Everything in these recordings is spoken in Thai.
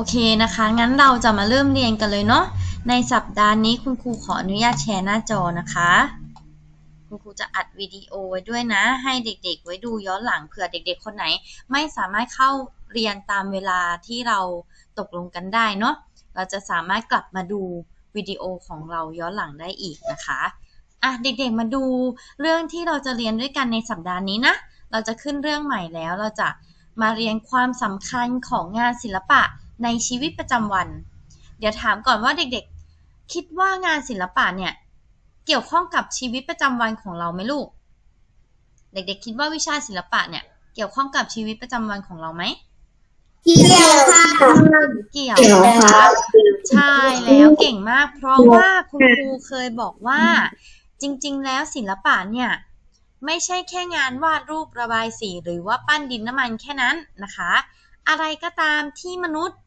โอเคนะคะ งั้นเราจะมาเริ่มเรียนกันเลยเนาะ ในสัปดาห์นี้คุณครูขออนุญาตแชร์หน้าจอนะคะ คุณครูจะอัดวิดีโอไว้ด้วยนะ ให้เด็กๆ ไว้ดูย้อนหลังเผื่อเด็กๆ คนไหน ไม่สามารถเข้าเรียนตามเวลาที่เราตกลงกันได้เนาะ เราจะสามารถกลับมาดูวิดีโอของเราย้อนหลังได้อีกนะคะ อะเด็กๆ มาดูเรื่องที่เราจะเรียนด้วยกันในสัปดาห์นี้นะ เราจะขึ้นเรื่องใหม่แล้ว เราจะมาเรียนความสำคัญของงานศิลปะ ในชีวิตประจำวัน เดี๋ยวถามก่อนว่าเด็กๆ คิดว่างานศิลปะเนี่ย เกี่ยวข้องกับชีวิตประจำวันของเราไหมลูก เด็กๆ คิดว่าวิชาศิลปะเนี่ย เกี่ยวข้องกับชีวิตประจำวันของเราไหมเกี่ยวค่ะเกี่ยวเกี่ยวนะครัคะบใช่แล้วเก่งมาก เพราะว่าคุณครูเคยบอกว่า จริง ๆ แล้วศิลปะเนี่ยไม่ใช่แค่งานวาดรูประบายสีหรือว่าปั้นดินน้ำมันแค่นั้นนะคะ อะไรก็ตามที่มนุษย์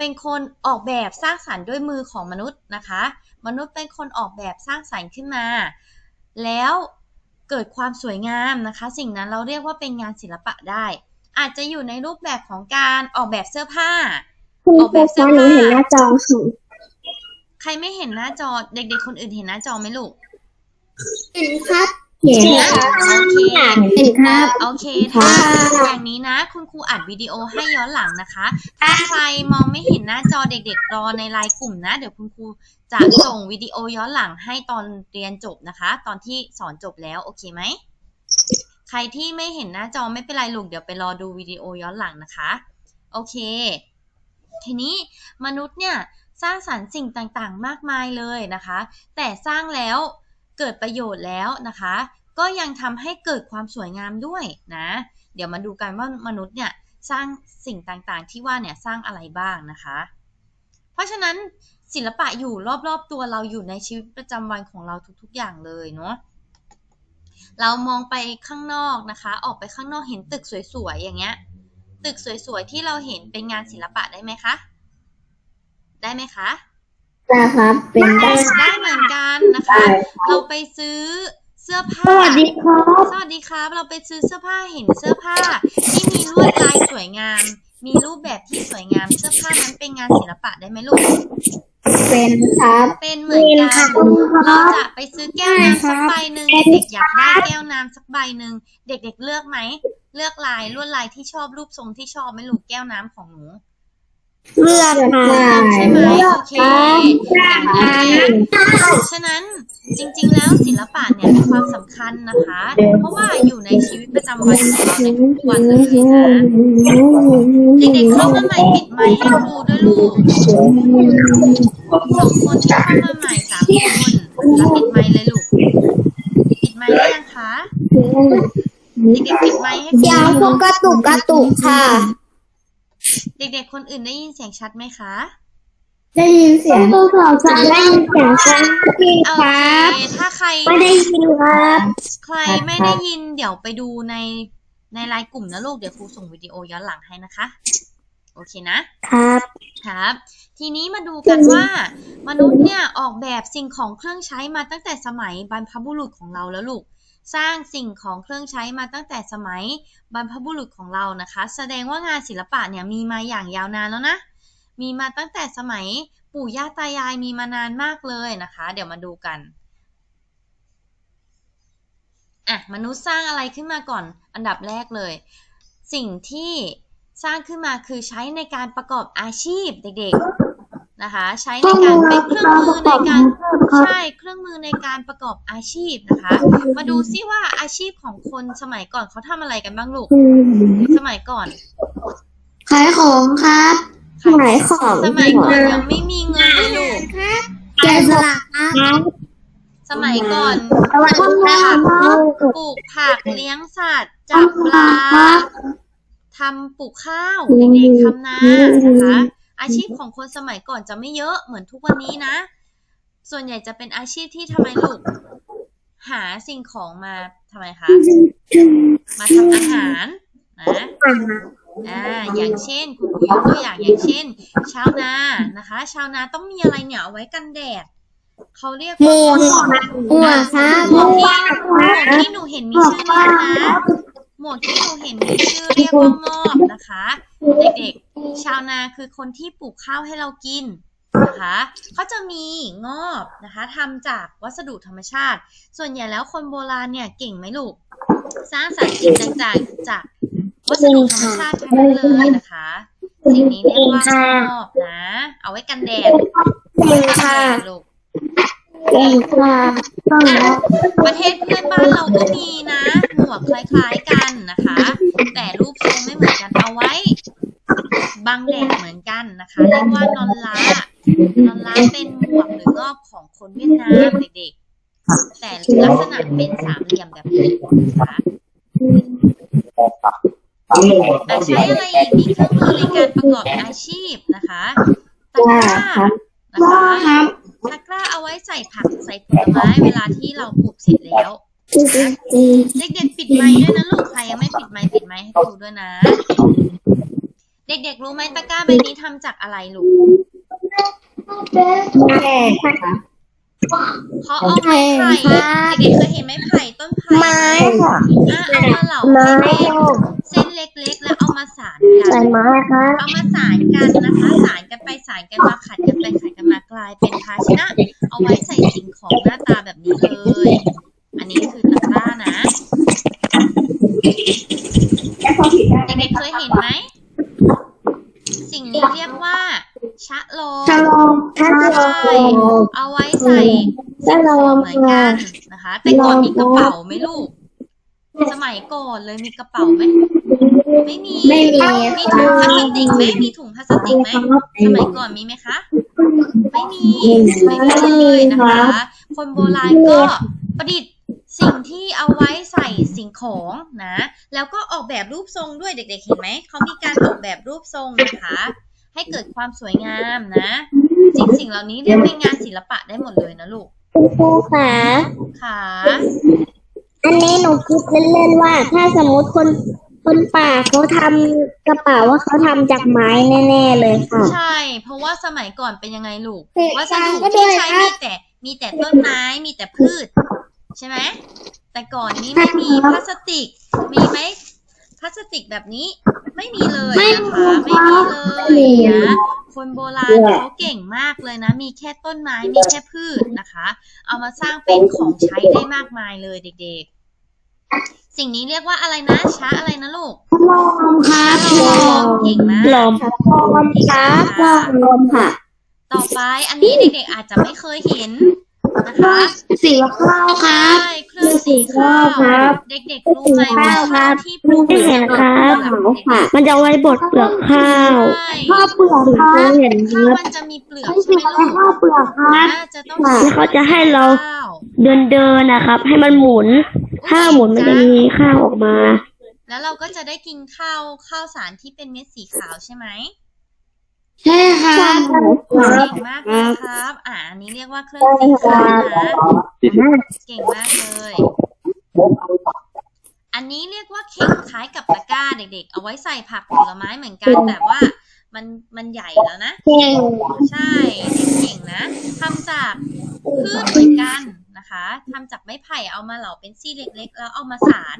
เป็นคนออกแบบสร้างสรรค์ด้วยมือของมนุษย์นะคะ มนุษย์เป็นคนออกแบบสร้างสรรค์ขึ้นมา แล้วเกิดความสวยงามนะคะ สิ่งนั้นเราเรียกว่าเป็นงานศิลปะได้ อาจจะอยู่ในรูปแบบของการออกแบบเสื้อผ้าคุณครูคะหนูเห็นหน้าจอค่ะใครไม่เห็นหน้าจอเด็ก ๆ คนอื่นเห็นหน้าจอไหมลูกเห็นครับ เห็นนะค่ะโอเคเห็นครับ โอเคค่ะถ้าอย่างนี้นะ คุณครูอัดวิดีโอให้ย้อนหลังนะคะ ถ้าใครมองไม่เห็นหน้าจอเด็กๆรอในไลน์กลุ่มนะ เดี๋ยวคุณครูจะส่งวิดีโอย้อนหลังให้ตอนเรียนจบนะคะ ตอนที่สอนจบแล้ว โอเคไหม ใครที่ไม่เห็นหน้าจอไม่เป็นไรลูกเดี๋ยวไปรอดูวิดีโอย้อนหลังนะคะ โอเค ทีนี้มนุษย์เนี่ยสร้างสรรค์สิ่งต่างๆ มากมายเลยนะคะ แต่สร้างแล้ว เกิดประโยชน์แล้วนะคะ ก็ยังทำให้เกิดความสวยงามด้วยนะ เดี๋ยวมาดูกันว่ามนุษย์เนี่ยสร้างสิ่งต่างๆ ที่ว่าเนี่ยสร้างอะไรบ้างนะคะ เพราะฉะนั้นศิลปะอยู่รอบๆตัวเราอยู่ในชีวิตประจำวันของเราทุกๆ อย่างเลยเนาะเรามองไปข้างนอกนะคะ ออกไปข้างนอกเห็นตึกสวยๆอย่างเงี้ย ตึกสวยๆที่เราเห็นเป็นงานศิลปะได้ไหมคะ ได้ไหมคะ นะครับ เป็นได้ได้เหมือนกันนะคะ เราไปซื้อเสื้อผ้า สวัสดีครับ สวัสดีครับ เราไปซื้อเสื้อผ้าเห็นเสื้อผ้า ที่มีลวดลายสวยงาม มีรูปแบบที่สวยงาม เสื้อผ้านั้นเป็นงานศิลปะได้ไหมลูก เป็นครับ เป็นเหมือนกัน เราจะไปซื้อแก้วน้ำสักใบหนึ่งเด็กๆอยากได้แก้วน้ำสักใบหนึ่งเด็กๆเลือกไหม เลือกลายลวดลายที่ชอบรูปทรงที่ชอบไหมลูกแก้วน้ำของหนู เลือกค่ะใช่ไหมเลือโอกเคครับอย่านฉะนั้นจริงๆแล้วศิลปะเนี่ยมีความสำคัญนะคะ เพราะว่าอยู่ในชีวิตประจำวันของเราในทุกวันเลยนะเด็กๆเข้ามาใหม่ปิดไมค์ให้ครูด้วยลูกสองคนที่เข้ามาใหม่สามคนแล้วปิดไมค์เลยลูกปิดไมค์ได้ยังคะเด็กๆปิดไมค์ให้ครูยวพวกกระตุกกระตุกค่ะ ด็กๆ คนอื่นได้ยินเสียงชัดไหมคะ ได้ยินเสียงตัวสองจะได้ยินเสียงชัดเจนโอคเค รับ ถ้าใคร ไม่ได้ยินครับ ใครไม่ได้ยินเดี๋ยวไปดูในในไลน์กลุ่มนะลูก เดี๋ยวครูส่งวิดีโอย้อนหลังให้นะคะ โอเคนะ ครับ ครับ ทีนี้มาดูกันว่า มนุษย์เนี่ยออกแบบสิ่งของเครื่องใช้มาตั้งแต่สมัยบรรพบุรุษของเราแล้วลูก สร้างสิ่งของเครื่องใช้มาตั้งแต่สมัยบรรพบุรุษของเรานะคะ แสดงว่างานศิลปะเนี่ยมีมาอย่างยาวนานแล้วนะ มีมาตั้งแต่สมัยปู่ย่าตายายมีมานานมากเลยนะคะ เดี๋ยวมาดูกันอะมนุษย์สร้างอะไรขึ้นมาก่อนอันดับแรกเลย สิ่งที่สร้างขึ้นมาคือใช้ในการประกอบอาชีพเด็ก นะคะ ใช้ในการเป็นเครื่องมือในการใช่เครื่องมือในการประกอบอาชีพนะคะ มาดูซิว่าอาชีพของคนสมัยก่อนเขาทำอะไรกันบ้างลูก สมัยก่อนขายของครับขายของสมัยก่อนยังไม่มีเงินเลยลูกแกะสลักครับสมัยก่อนสวัสดีครับปลูกผักเลี้ยงสัตว์จับปลาทำปลูกข้าวเด็กๆทำนานะคะ อาชีพของคนสมัยก่อนจะไม่เยอะเหมือนทุกวันนี้นะ ส่วนใหญ่จะเป็นอาชีพที่ทำไมลูก หาสิ่งของมาทำไมคะ มาทำอาหารนะอ่าอย่างเช่นคุณครูยกตัวอย่างอย่างเช่น ชาวนานะคะ ชาวนาต้องมีอะไรเนี่ยเอาไว้กันแดดเขาเรียกหมูว่าหมูครับหมวกที่หมวกที่หนูเห็นมีชื่อเรียกนะ หหมวกที่หนูเห็นมีชื่อเรียกว่างอบนะคะ เด็กๆ ชาวนาคือคนที่ปลูกข้าวให้เรากินนะคะเขาจะมีงอบนะคะทำจากวัสดุธรรมชาติ ส่วนใหญ่แล้วคนโบราณเนี่ยเก่งไหมลูก สร้างสรรค์สิ่งต่างๆจากวัสดุธรรมชาติทั้งนั้นเลยนะคะสิ่งนี้เรียกว่างอบนะ เอาไว้กันแดดเก่งค่ะลูกเก่งค่ะต้ องแล้วประเทศเพื่อนบ้านเราก็มีนะ หมวกคล้ายๆกันนะคะ แต่รูปทรงไม่เหมือนกันเอาไว้บังแดดเหมือนกันนะคะ เรียกว่านอนลานอนลาเป็นหมวกหรืองอบของคนเวียดนามเด็กๆ แต่ลักษณะเป็นสามเหลี่ยมแบบนี้นะคะอใช้อะไรอีกมีเครื่องมือในการประกอบอาชีพนะคะตะกร้านะคะ ว้ใส่ผักใส่ผลไม้เวลาที่เราปลูกเสร็จแล้วเด็กๆปิดไมค์ด้วยนะลูกใครยังไม่ปิดไมค์ปิดไมค์ให้ครูด้วยนะ เด็กๆรู้ไหมตะกร้าใบนี้ทำจากอะไรลูก เขาเอาไม้ไผ่เด็กๆเคยเห็นไม้ไผ่ต้นไผ่ไหมไม้ค่ะอะเอามาเหลาไม้ให้เป็นเส้นเล็กๆ แล้วเอามาสานกัใส่น ไม้ค่ะเอามาสานกันนะคะสานกันไปสานกันมาขัดกันไปขัดกันมากลายเป็นภาชนะ เอาไว้ใส่สิ่งของหน้าตาแบบนี้เลย อันนี้คือตะกร้านะเด็กๆเคยเห็นไหม สิ่งนี้เรียกว่า ชะโลมชะลม ชะลมเอาไว้ใส่สิ่งของเหมือนกันนะคะ แต่ก่อนมีกระเป๋าไหมลูก สมัยก่อนเลยมีกระเป๋าไหมไม่มีไม่มีมีถุงพลาสติกไหมมีถุงพลาสติกไหมสมัยก่อนมีไหมคะ ไม่มีไม่มีเลยนะคะ คนโบราณก็ประดิษฐ์สิ่งที่เอาไว้ใส่สิ่งของนะ แล้วก็ออกแบบรูปทรงด้วยเด็ก ๆ เห็นไหมเขามีการออกแบบรูปทรงนะคะ ให้เกิดความสวยงามนะสิ่งสิ่งเหล่านี้เรียกเป็นงานศิลปะได้หมดเลยนะลูกครูค่ะค่ะอันนี้หนูคิดเล่นๆว่า ถ้าสมมติคนคนป่าเขาทำกระเป๋าว่าเขาทำจากไม้แน่ๆเลยค่ะใช่ เพราะว่าสมัยก่อนเป็นยังไงลูกเด็กวัสดุก็ด้ที่วยใช้ครัมีบแต่มีแต่ต้นไม้มีแต่พืช ใช่ไหมแต่ก่อนนี้ไม่มีพลาสติก มีไหม พลาสติกแบบนี้ไม่มีเลยไม่นะมีคะไม่มีเลไม่ยมีนะคนโบราณเขาเก่งมากเลยนะ มีแค่ต้นไม้มีแค่พืชนะคะ เอามาสร้างเป็นของใช้ได้มากมายเลยเด็กๆ สิ่งนี้เรียกว่าอะไรนะช้าอะไรนะลูกลมครับลมเก่งมากลมครับลมค่ะ ต่อไปอันนี้เด็กๆอาจจะไม่เคยเห็น นะคะสีข้าวครับ ใช่เครื่องสีข้าวครับ เด็กๆรู้ไหมว่าสีข้าวครับที่ปลูกไม่เห็นครับมันจะไว้บดเปลือกข้าวใช่ข้าวเปลือกครับเห็นคข้าวรับมันจะมีเปลือกใช่ไหมลูกข้าวเปลือกครับอ่าจะต้องแล้วเขาจะให้เราข้าวเดินเดินๆนะครับ ให้มันหมุนถ้าหมุนมันจะมีข้าวออกมา แล้วเราก็จะได้กินข้าวข้าวสารที่เป็นเม็ดสีขาวใช่ไหม ใช่ครับเก่งมากเลยครับ อ่าอันนี้เรียกว่าเครื่องสีข้าวนะเก่งมากเลย อันนี้เรียกว่าเข่งคล้ายกับตะกร้าเด็กๆ เอาไว้ใส่ผักผลไม้เหมือนกันแต่ว่ามันมันใหญ่แล้วนะเก่งใช่เด็กเก่งนะทำจากพืชเหมือนกันนะคะทำจากไม้ไผ่เอามาเหลาเป็นซี่เล็กๆ แล้วเอามาสาร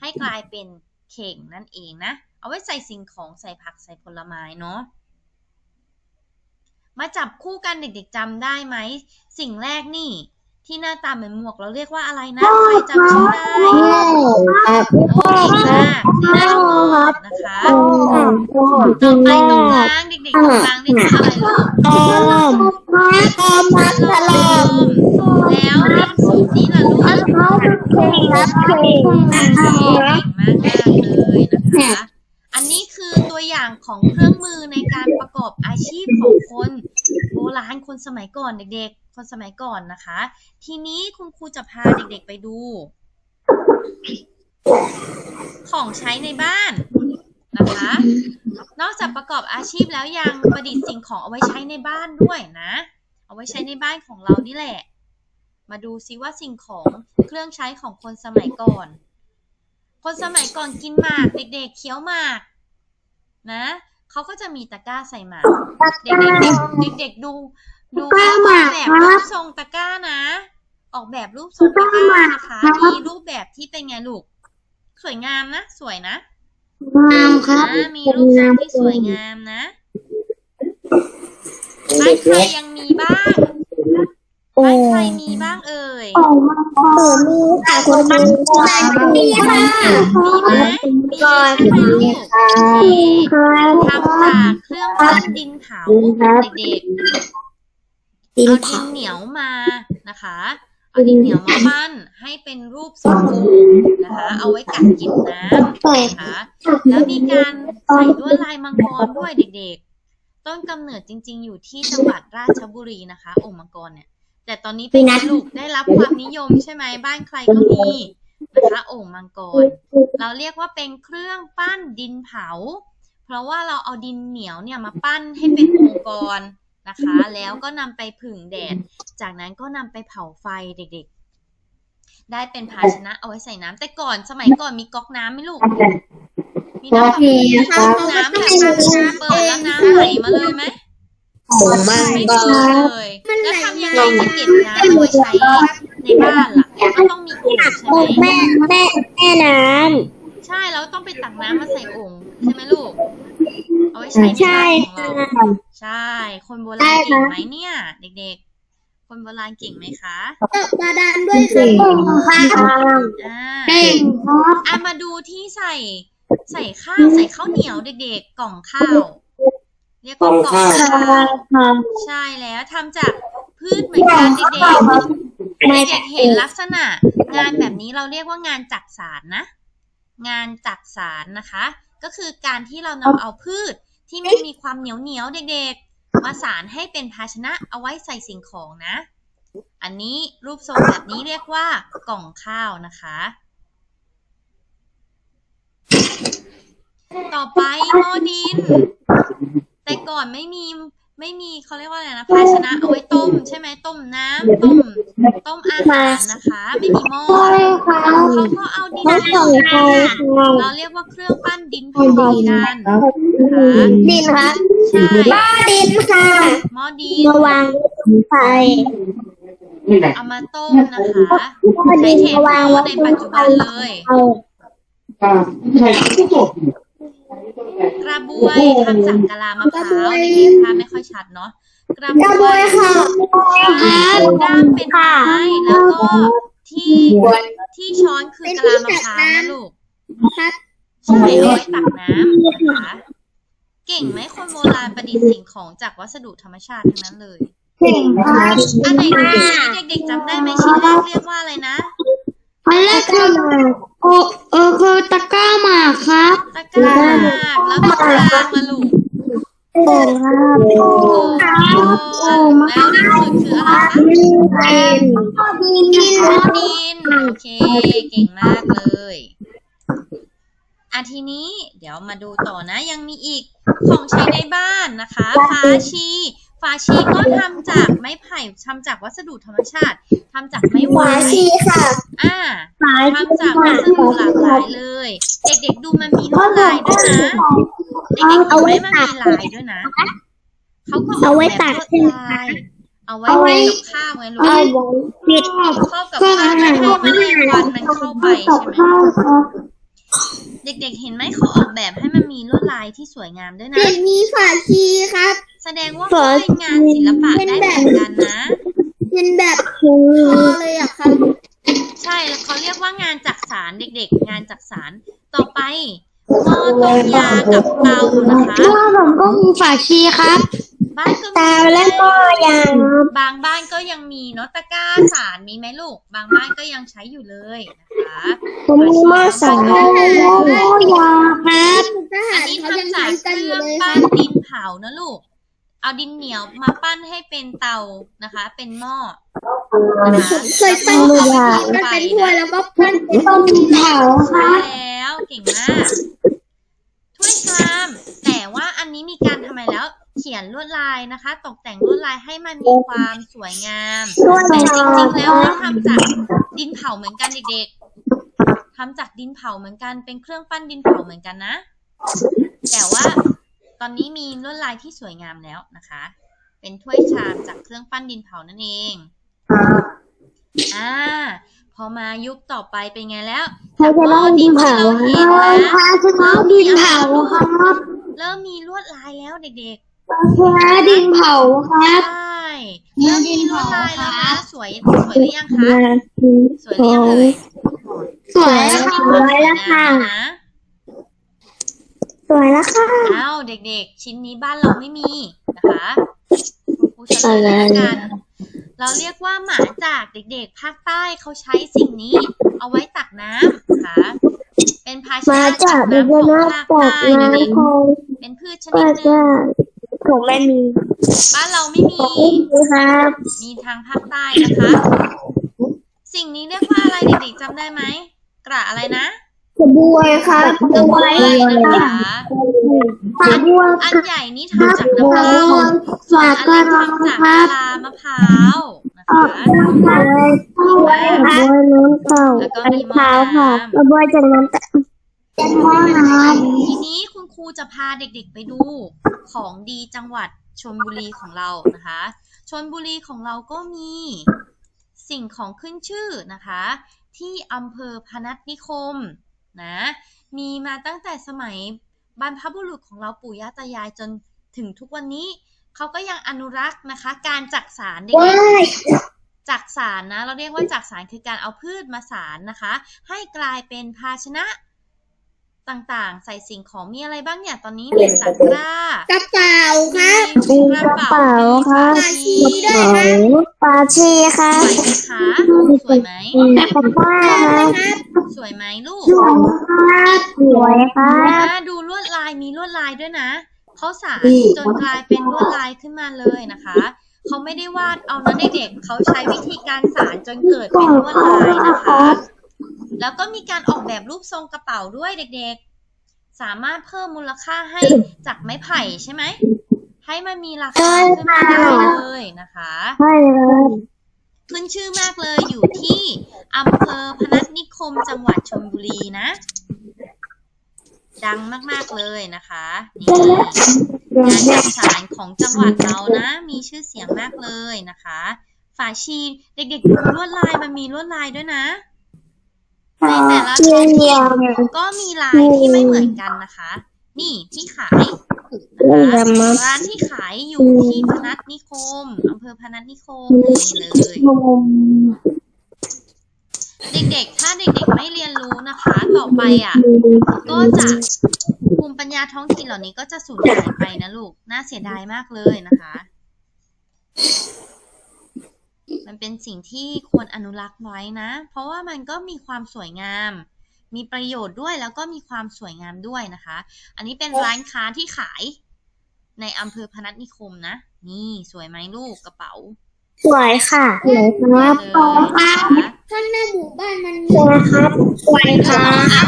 ให้กลายเป็นเข่งนั่นเองนะ เอาไว้ใส่สิ่งของใส่ผักใส่ผลไม้เนาะ มาจับคู่กันเด็กๆจำได้ไหม สิ่งแรกนี่ ที่หน้าตาเหมือนหมวกเราเรียกว่าอะไรนะใครจำชื่อได้ครับโอ้เก่งมากนี่นะหมวกนะคะต่อไปตรงกลางเด็กๆตรงกลางนี่คืออะไรลูกต้มต้มมัสลมแล้วริมสุดนี่ล่ะลูกเขาเก่งครับเก่งเก่งมากมากๆเลยนะคะ อันนี้คือตัวอย่าง ของเครื่องมือในการประกอบอาชีพของคนโบราณคนสมัยก่อนเด็กๆ คนสมัยก่อนนะคะ ทีนี้คุณครูจะพาเด็กๆไปดู ของใช้ในบ้านนะคะ นอกจากประกอบอาชีพแล้วยังประดิษฐ์สิ่งของเอาไว้ใช้ในบ้านด้วยนะ เอาไว้ใช้ในบ้านของเรานี่แหละ มาดูซิว่าสิ่งของเครื่องใช้ของคนสมัยก่อน คนสมัยก่อนกินหมากเด็กๆเคี้ยวหมาก นะเขาก็จะมีตะกร้าใส่หมากเด็กๆเด็กๆดู ดูเขาออกแบบรูปทรงตะกร้านะ ออกแบบรูปทรงตะกร้านะคะมีรูปแบบที่เป็นไงลูก สวยงามนะ สวยนะงามครับอ่ามีรูปทรงที่สวยงามนะบ้านใครยังมีบ้างโอ้ บ้านใครมีบ้างเอ่ยโอ้มีค่ะคุณครูมีค่ะมีไหมมีใช่ไหมลูกโอเคทำจากเครื่องปั้นดินเผาเด็กๆดินเอาดิเผานเหนียวมานะคะเอาดินเหนียวมาปั้นให้เป็นรูปทรงโอ่งนะคะ เอาไว้กัดกินน้ำเปิดนะคะแล้วมีการใส่ลวดลายมังกรด้วยเด็กๆ ต้นกำเนิดจริง ๆ อยู่ที่จังหวัดราชบุรีนะคะโอ่งมังกรเนี่ย แต่ตอนนี้เป็นไงลูกได้รับความนิยมใช่ไหมบ้านใครก็มีนะคะโอ่งมังกร เราเรียกว่าเป็นเครื่องปั้นดินเผา เพราะว่าเราเอาดินเหนียวเนี่ยมาปั้นให้เป็นองค์กรนะคะ แล้วก็นำไปผึ่งแดด จากนั้นก็นำไปเผาไฟเด็กๆ ได้เป็นภาชนะเอาไว้ใส่น้ำแต่ก่อนสมัยก่อนมีก๊อกน้ำไหมลูก มีน้ำแบบนี้น้ำแบบเปิดแล้วน้ำไหลมาเลยไหม ของมังไม่กมีรเลยแล้วทำยังไงจะเก็บน้ำไว้ใช้ในบ้านล่ะก็ต้องมีโอ่งใช่ไหมแม่แม่แม่น้ใช่แล้วต้องไปตักน้ำมาใส่โอ่งใช่ไหมลูก เอาไว้ใช้ในำใช่บ้านของค่ะ เรา ใช่ คนโบราณเก่งไหมเนี่ย เด็กๆ คนโบราณเก่งไหมคะตกบาดาลด้วยค่ะค่ะอ่าเก่งครับอะมาดูที่ใส่ ใส่ข้าวใส่ข้าวเหนียวเด็กๆ กล่องข้าว เรียกว่ากล่องค่ะข้าวค่ะใช่แล้วทำจากพืชเหมือนกันเด็กๆไม่เด็กๆเห็นลักษณะ งานแบบนี้เราเรียกว่างานจักสารนะ งานจักสารนะคะ ก็คือการที่เรานำเอาพืชที่ไม่มีความเหนียวเหนียวๆเด็กๆ มาสารให้เป็นภาชนะเอาไว้ใส่สิ่งของนะ อันนี้รูปทรงแบบนี้เรียกว่ากล่องข้าวนะคะ ต่อไปหม้อดิน แต่ก่อนไม่มีไม่มีเขาเรียกว่าอะไรนะภาชนะเอาไว้ต้ม ใช่ไหมต้มน้ำต้มต้มอาหารนะคะ ไม่มีหม้อค่ะเขาก็เอาดินเขาเหนีส่ยวงมาใครค่ะเราเรียกว่าเครื่องปั้นดินเผาเหมือนกันนะคะดินครับใช่บ้าดินค่ะหม้อดินมาวางไฟเอามาต้มนะคะใช้เทคโนโลยีในปัจจุบันเลยเอา กระบวยทำจากกะลามะพร้าวเด็กๆภาพไม่ค่อยชัดเนาะกระบกระวบวยยค่ะด้ามเป็นไม้แล้วก็ที่ที่ช้อนคือกะลามะพร้าวนะลูกครับใช่เอาไว้ตักน้ำนะคะเก่งไหมคนโบราณประดิษฐ์สิ่งของจากวัสดุธรรมชาติทั้งนั้นเลยเก่งครับอันไหนที่เด็กๆจำได้ไหมชิ้นแรกเรียกว่าอะไรนะอันแรกคือโอ โอ่งครับโอ่โอ่งงครับโอ่งแล้วที่สุดคืออะไรคะดินดินหม้อดินโอเค เก่งมากเลยอะทีนี้เดี๋ยวมาดูต่อนะ ยังมีอีกของใช้ในบ้านนะคะฝาชีฝาชีก็ทำจากไม้ไผ่ทำจากวัสดุธรรมชาติทำจากไม้หวายชีค่ะอ่าฝาทำจากวัสดุหลากหลายเลย เด็กๆดูมันมีลวดลายด้วยนะ เด็กๆเอาเห็นไว้ไหมมันตัดมีลายด้วยนะเขาก็เอาไว้แบบตัดลวใช่ไหมลายเอาไว้เอาไว้เป็นกับข้าวไงลูกเอาไว้ปิดครอบกับข้าวไม่ให้แมลงวันมันเข้าไปใช่ไหมเด็กๆ เห็นไหมเขาออกแบบให้มันมีลวดลายที่สวยงามด้วยนะเด็กมีฝาชีครับ แสดงว่าเขาเป็นงานศิลปะได้เหมือนกันนะ เป็นแบบคอเลยอะครับ ใช่แล้วเขาเรียกว่างานจักสารเด็กๆ งานจักสารต่อไป หม้อต้มยากับเตานะคะว่าผมก็มีฝาชีครับ บ้านก็มีตาและก็ยางบางบ้านก็ยังมีเนาะตะกร้าสารมีไหมลูก บางบ้านก็ยังใช้อยู่เลยนะคะ ผมมีหม้อสารและก็ยางครับอันนี้ทำจากเครื่องปั้นดินเผานะลูก เอาดินเหนียวมาปั้นให้เป็นเตานะคะ เป็นหม้อนะคะ เคยปั้นแล้วยาก็มันเอาไปเป็นถ้วยนะแล้วก็ปั้นเป็นต้มเผาคใช่รับแล้วเก่งมาก ถ้วยชาม แต่ว่าอันนี้มีการทำไมแล้ว เขียนลวดลายนะคะ ตกแต่งลวดลายให้มันมีความสวยงามด้วยแต่จคริรังบๆแล้วเขาทำจากดินเผาเหมือนกันเด็กๆทำจากดินเผาเหมือนกัน เป็นเครื่องปั้นดินเผาเหมือนกันนะ แต่ว่าตอนนี้มีลวดลายที่สวยงามแล้วนะคะ เป็นถ้วยชามจากเครื่องปั้นดินเผานั่นเอง อ่าพ อมายุคต่อไปเป็นไงแล้วภาชนะดินเผาที่เราเห็นนะภาชนะดินเผาครับ เริ่มมีลวดลายแล้วเด็กภาชนะดินเผาคๆรับใช่เริ่มมีลวดลายแล้วนะสวยสวยหรือยังคะสวยหรือยังเอ่ยสวยแล้วค่ะสวยแล้วค่ะนะสวยแล้วค่ะอ้าวเด็กๆ ชิ้นนี้บ้านเราไม่มีนะคะครูเฉลยแล้วกัน เราเรียกว่าหมาจากเด็กๆ ภาคใต้เขาใช้สิ่งนี้ เอาไว้ตักน้ำนะคะเป็นภาชานะจาตักกดินน้ำของภาคใต้นั่นเองเป็นพืชชนิดหนึ่งจะผมไม่มีบ้านเราไม่มีครับ มีทางภาคใต้นะคะ สิ่งนี้เรียกว่าอะไรเด็กๆจำได้ไหมกระอะไรนะ กระบวยครับกกระระบบววยยนะคะกระบวยอันกับใหญ่นี่กระทำจากบน้ำวผึ้งยส่วนฝากอันกเล็ระกรองทำจากคกะรับลามะพร้าวนะออกคะกระบวยกระบวยน้ำเก่าแล้วก็อันมีหม้อเท้าค่ะน้ำกระบวยจากน้ำตาจากหม้อน้ำทีนี้คุณครูจะพาเด็กๆไปดูของดีจังหวัดชลบุรีของเรานะคะชลบุรีของเราก็มีสิ่งของขึ้นชื่อนะคะ ที่อำเภอพนัสนิคม นะ มีมาตั้งแต่สมัยบรรพบุรุษของเราปู่ย่าตายายจนถึงทุกวันนี้เขาก็ยังอนุรักษ์นะคะ การจักสารเด็กว้ายๆจักสารนะ เราเรียกว่าจักสารคือการเอาพืชมาสารนะคะ ให้กลายเป็นภาชนะ ต่างๆ ใส่สิ่งของมีอะไรบ้างเนี่ยตอนนี้มีตะกร้ากระเป๋าครับมีมีกระเป๋าครับมีกฝาระชีเป๋าปาชีครัสบวยไหมคะสวยไหมกระเป๋าครับสวยไหมลูกสวยครับสวยครับอ่าดูลวดลายมีลวดลายด้วยนะเขาสารจนกลายเป็นลวดลายขึ้นมาเลยนะคะเขาไม่ได้วาดเอานะเด็กๆเขาใช้วิธีการสารจนเกิดเป็นลวดลายนะคะ แล้วก็มีการออกแบบรูปทรงกระเป๋าด้วยเด็กๆ สามารถเพิ่มมูลค่าให้จากไม้ไผ่ใช่ไหม ให้มันมีราคาขึ้นมาได้เลยนะคะใช่เลยขึ้นชื่อมากเลยอยู่ที่อำเภอพนัสนิคมจังหวัดชลบุรีนะ ดังมากๆเลยนะคะนี่งานจักสารของจังหวัดเรานะ มีชื่อเสียงมากเลยนะคะ ฝาชีเด็กๆดูลวดลายมันมีลวดลายด้วยนะ ในแต่ละท้องถิ่นก็มีลายที่ไม่เหมือนกันนะคะ นี่ที่ขายนะคะร้านที่ขายอยู่ที่พนัสนิคมอำเภอพนัสนิคมนี่เลยเด็กๆ ถ้าเด็กๆ ไม่เรียนรู้นะคะ ต่อไปอะ ก็จะภูมิปัญญาท้องถิ่นเหล่านี้ก็จะสูญหายไปนะลูก น่าเสียดายมากเลยนะคะ มันเป็นสิ่งที่ควรอนุรักษ์ไว้นะ เพราะว่ามันก็มีความสวยงาม มีประโยชน์ด้วยแล้วก็มีความสวยงามด้วยนะคะ อันนี้เป็นร้านค้าที่ขาย ในอำเภอพนัสนิคมนะ นี่สวยไหมลูกกระเป๋า สวยค่ะสวยครับเลยนะคะข้างหน้าหมู่บ้านมันสวยครับสวยค่ะ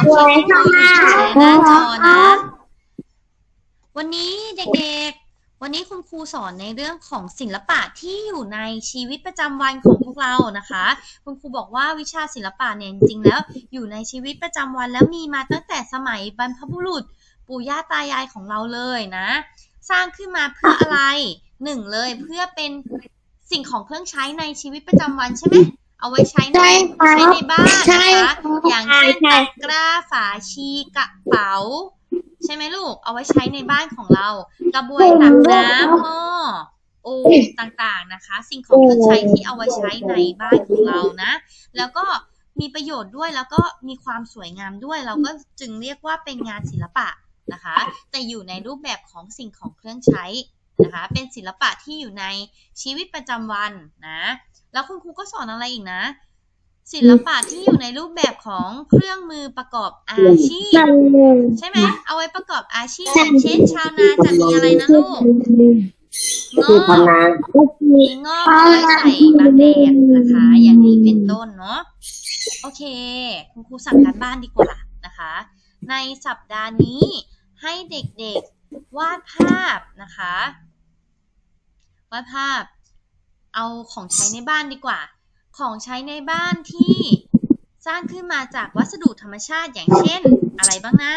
สวยค่ะในหน้าจอนะวันนี้เด็กๆ วันนี้คุณครูสอนในเรื่องของศิลปะที่อยู่ในชีวิตประจำวันของพวกเรานะคะ คุณครูบอกว่าวิชาศิลปะเนี่ยจริงๆแล้ว อยู่ในชีวิตประจำวันแล้วมีมาตั้งแต่สมัยบรรพบุรุษ ปู่ย่าตายายของเราเลยนะ สร้างขึ้นมาเพื่ออะไรหนึ่งเลยเพื่อเป็นสิ่งของเครื่องใช้ในชีวิตประจำวันใช่ไหมเอาไว้ใช้ในใช่ครับใช้ในบ้านใช่นะคะครับอย่างเช่นใช่ตะกร้าฝาชีกระเป๋า ใช่ไหมลูก เอาไว้ใช้ในบ้านของเรา กระบวยตักน้ำหม้อโอ่งต่างๆนะคะ สิ่งของเครื่องใช้ที่เอาไว้ใช้ในบ้านของเรานะ แล้วก็มีประโยชน์ด้วยแล้วก็มีความสวยงามด้วย เราก็จึงเรียกว่าเป็นงานศิลปะนะคะ แต่อยู่ในรูปแบบของสิ่งของเครื่องใช้นะคะ เป็นศิลปะที่อยู่ในชีวิตประจำวันนะ แล้วคุณครูก็สอนอะไรอีกนะ ศิลปะที่อยู่ในรูปแบบของเครื่องมือประกอบอาชีพ ใช่ไหมเอาไว้ประกอบอาชีพอย่างเช่น ชาวนาจะมีอะไรนะลูกงอกมีงอกเอาไว้ใส่บางแดดนะคะ อย่างนี้เป็นต้นเนาะโอเค คุณครูสั่งการบ้านดีกว่านะคะ ในสัปดาห์นี้ให้เด็กๆวาดภาพนะคะวาดภาพ เอาของใช้ในบ้านดีกว่า ของใช้ในบ้านที่สร้างขึ้นมาจากวัสดุธรรมชาติอย่างเช่น อะไรบ้างนะ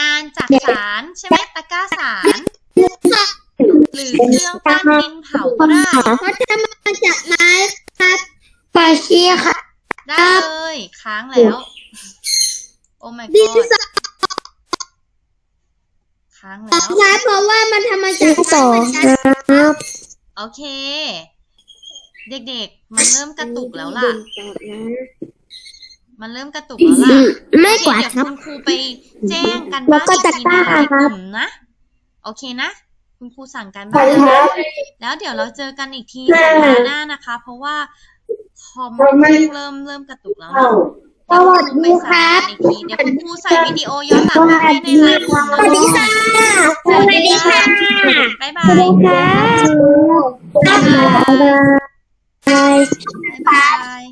งานจักสารใช่ไหมตะกร้าสาร หรือเครื่องปั้นดินเผาก็ได้เขาทำมาจากไม้ครับไฟชีค่ะ ได้เลยค้างแล้ว โอ้ my ดิ god สค้างแล้วครับเพราะว่ามันทำมาจากสองครับ โอเค เด็กๆ มันเริ่มกระตุกแล้วล่ะ มันเริ่มกระตุกแล้วล่ะไม่กว่าโอเคครัเดี๋ยวบคุณครูไปแจ้งกันแล้บ้านวก็อีกทีในตะกร้าไลน์คกรับ ลุ่มนะ โอเคนะ คุณครูสั่งการบ้านแล้วนะแล้วเดี๋ยวเราเจอกันอีกทีสัปดาห์หน้านะคะ เพราะว่าคอมเริ่มเริ่มกระตุกแล้วนะ สวัสดีครับเดี๋ยวคุณครูไปสั่งการอีกทีเดี๋ยวคุณครูใส่วิดีโอย้อนหลังมาให้ในไลน์กลุ่มสวัสดีนะค่ะ สวัสดีค่ะ บ๊ายบาสวัสยดีค่ะ บ๊ายบาย บ๊ายบาย